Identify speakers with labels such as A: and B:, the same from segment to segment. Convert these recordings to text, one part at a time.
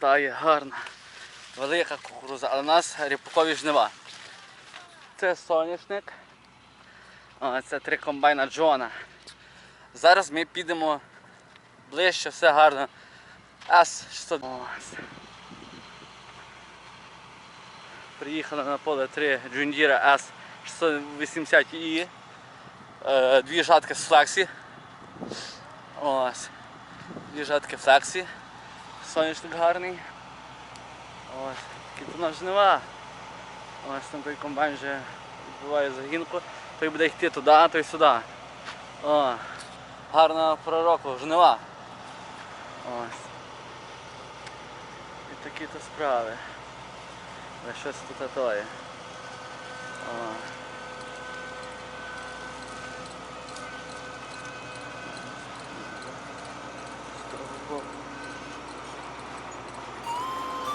A: виглядає гарно. Велика кукуруза, але у нас ріпакові жнива. Це соняшник. О, це три комбайна Джона. Зараз ми підемо ближче, все гарно. С-600. Приїхали на поле 3 Джундіра S680i. Е, Дві жатки з флексі. Ось. Дві жатки флексі. Сонячник гарний. Ось. Тут жнива. Ось там той комбайн вже відбуває загінку. Той буде йти туди, а той сюди. О, гарна пророку, жнива. Ось. І такі то справи. Але щось тут тоє. О.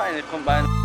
B: combine, il combine.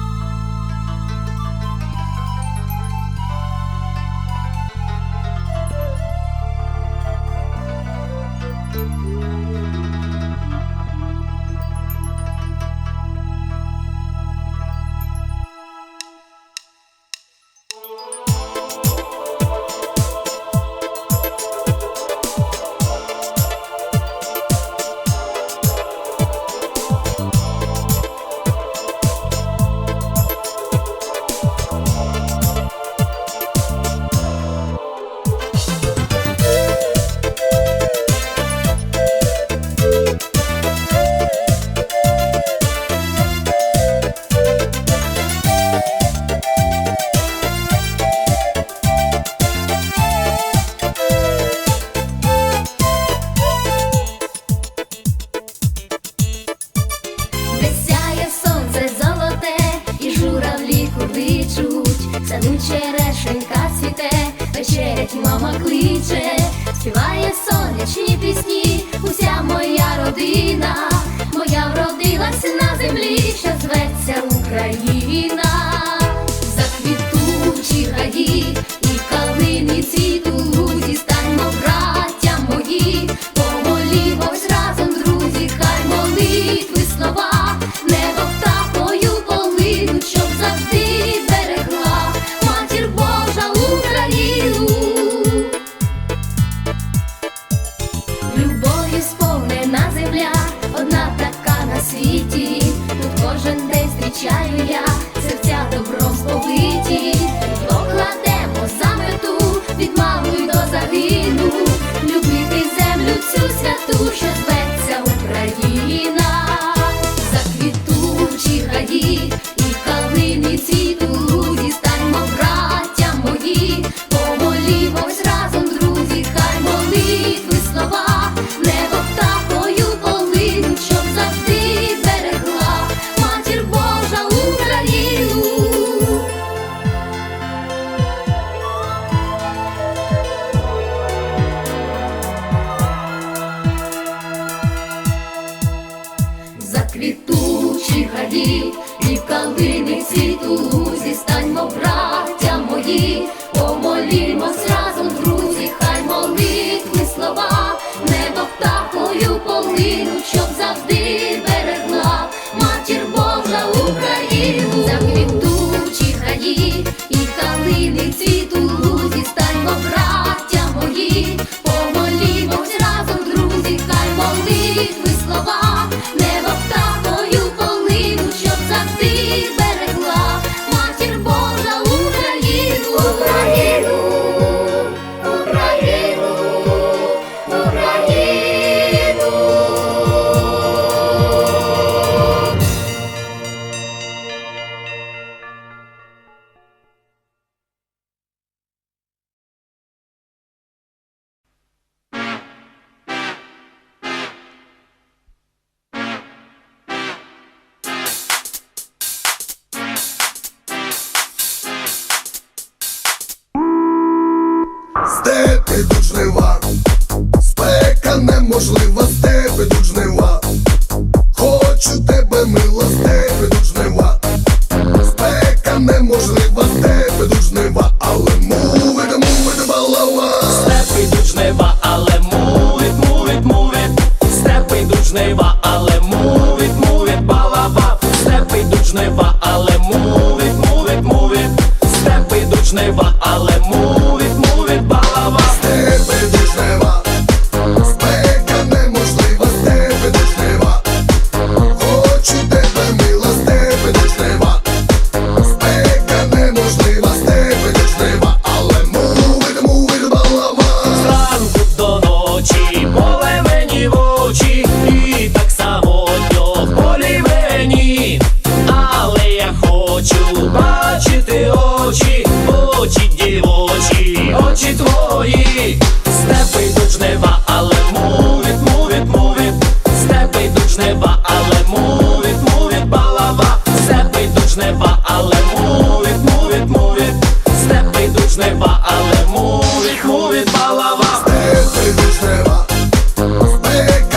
B: Саду черешенька цвіте, вечерять мама кличе, співає сонячні пісні, уся моя родина, моя вродилась на землі, що зветься Україна, заквітучі гаї Espírito
C: тебе підуть жнива, спека неможлива, з тебе тут жнива, хочу тебе мила, з тебе тут жнива, спека неможлива, з тебе тут жнива, але мувить, мувить балава,
D: степи йдуть жнива, але мувить, мувить, мувить, степи йдуть жнива, але мувить, мувить балава, степи йдуть жнива, але мувить, мувить, мувить, степи йдуть жнива.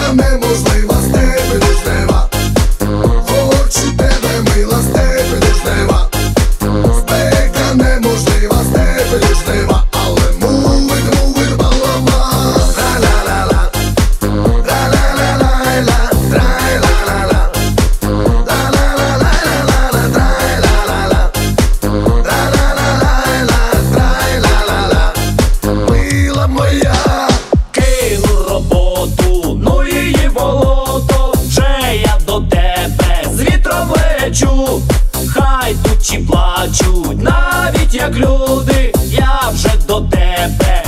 C: Спека
D: плачуть, навіть як люди, я вже до тебе